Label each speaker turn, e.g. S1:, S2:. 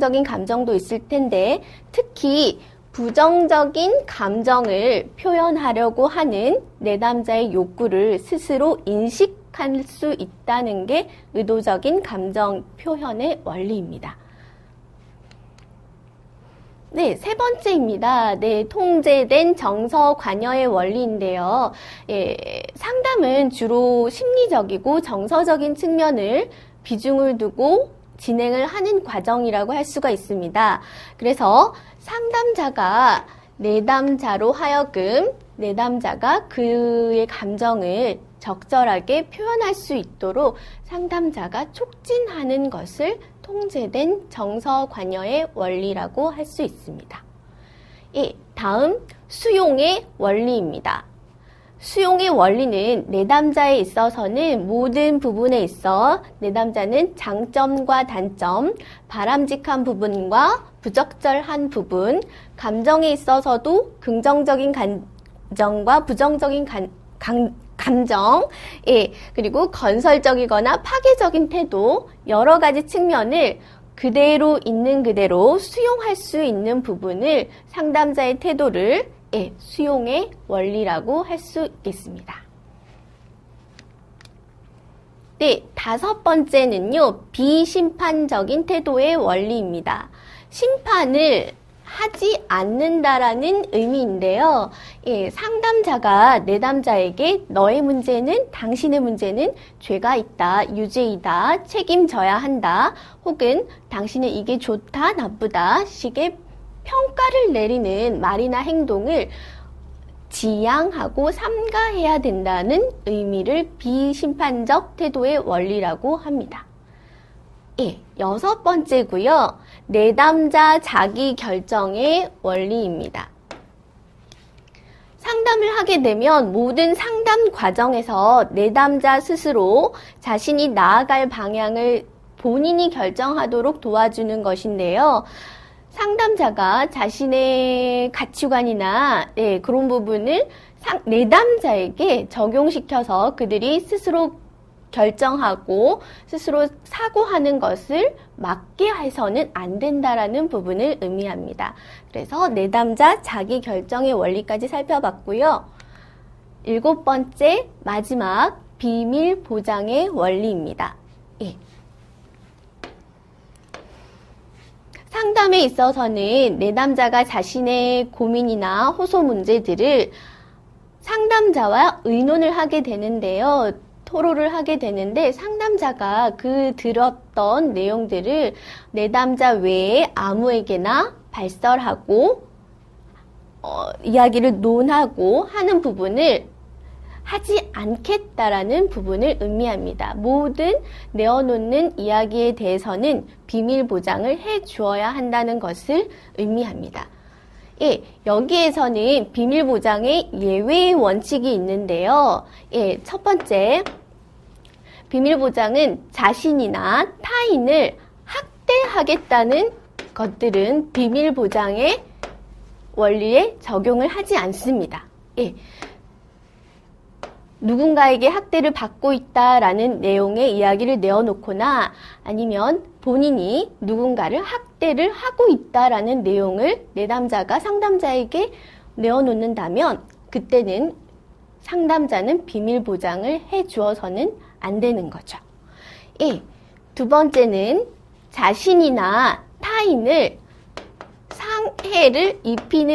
S1: 적인 감정도 있을 텐데 특히 부정적인 감정을 표현하려고 하는 내담자의 욕구를 스스로 인식할 수 있다는 게 의도적인 감정 표현의 원리입니다. 네, 세 번째입니다. 네, 통제된 정서 관여의 원리인데요. 예, 상담은 주로 심리적이고 정서적인 측면을 비중을 두고 진행을 하는 과정이라고 할 수가 있습니다. 그래서 상담자가 내담자로 하여금 내담자가 그의 감정을 적절하게 표현할 수 있도록 상담자가 촉진하는 것을 통제된 정서 관여의 원리라고 할 수 있습니다. 예, 다음 수용의 원리입니다. 수용의 원리는 내담자에 있어서는 모든 부분에 있어 내담자는 장점과 단점, 바람직한 부분과 부적절한 부분, 감정에 있어서도 긍정적인 감정과 부정적인 감, 감, 감정, 예, 그리고 건설적이거나 파괴적인 태도, 여러 가지 측면을 그대로 있는 그대로 수용할 수 있는 부분을 상담자의 태도를 예, 수용의 원리라고 할 수 있겠습니다. 네, 다섯 번째는요, 비심판적인 태도의 원리입니다. 심판을 하지 않는다라는 의미인데요. 예, 상담자가 내담자에게 너의 문제는 당신의 문제는 죄가 있다, 유죄이다, 책임져야 한다, 혹은 당신은 이게 좋다, 나쁘다 식의 평가를 내리는 말이나 행동을 지양하고 삼가해야 된다는 의미를 비심판적 태도의 원리라고 합니다. 예, 여섯 번째고요. 내담자 자기 결정의 원리입니다. 상담을 하게 되면 모든 상담 과정에서 내담자 스스로 자신이 나아갈 방향을 본인이 결정하도록 도와주는 것인데요. 상담자가 자신의 가치관이나 네, 그런 부분을 상, 내담자에게 적용시켜서 그들이 스스로 결정하고 스스로 사고하는 것을 막게 해서는 안 된다라는 부분을 의미합니다. 그래서 내담자 자기 결정의 원리까지 살펴봤고요. 일곱 번째 마지막 비밀 보장의 원리입니다. 예. 상담에 있어서는 내담자가 자신의 고민이나 호소 문제들을 상담자와 의논을 하게 되는데요. 토로를 하게 되는데 상담자가 그 들었던 내용들을 내담자 외에 아무에게나 발설하고 어, 이야기를 논하고 하는 부분을 하지 않겠다라는 부분을 의미합니다. 모든 내어놓는 이야기에 대해서는 비밀 보장을 해 주어야 한다는 것을 의미합니다. 예, 여기에서는 비밀 보장의 예외 원칙이 있는데요. 예, 첫 번째, 비밀 보장은 자신이나 타인을 학대하겠다는 것들은 비밀 보장의 원리에 적용을 하지 않습니다. 예. 누군가에게 학대를 받고 있다라는 내용의 이야기를 내어놓거나 아니면 본인이 누군가를 학대를 하고 있다라는 내용을 내담자가 상담자에게 내어놓는다면 그때는 상담자는 비밀 보장을 해 주어서는 안 되는 거죠. 예. 두 번째는 자신이나 타인을 상해를 입히는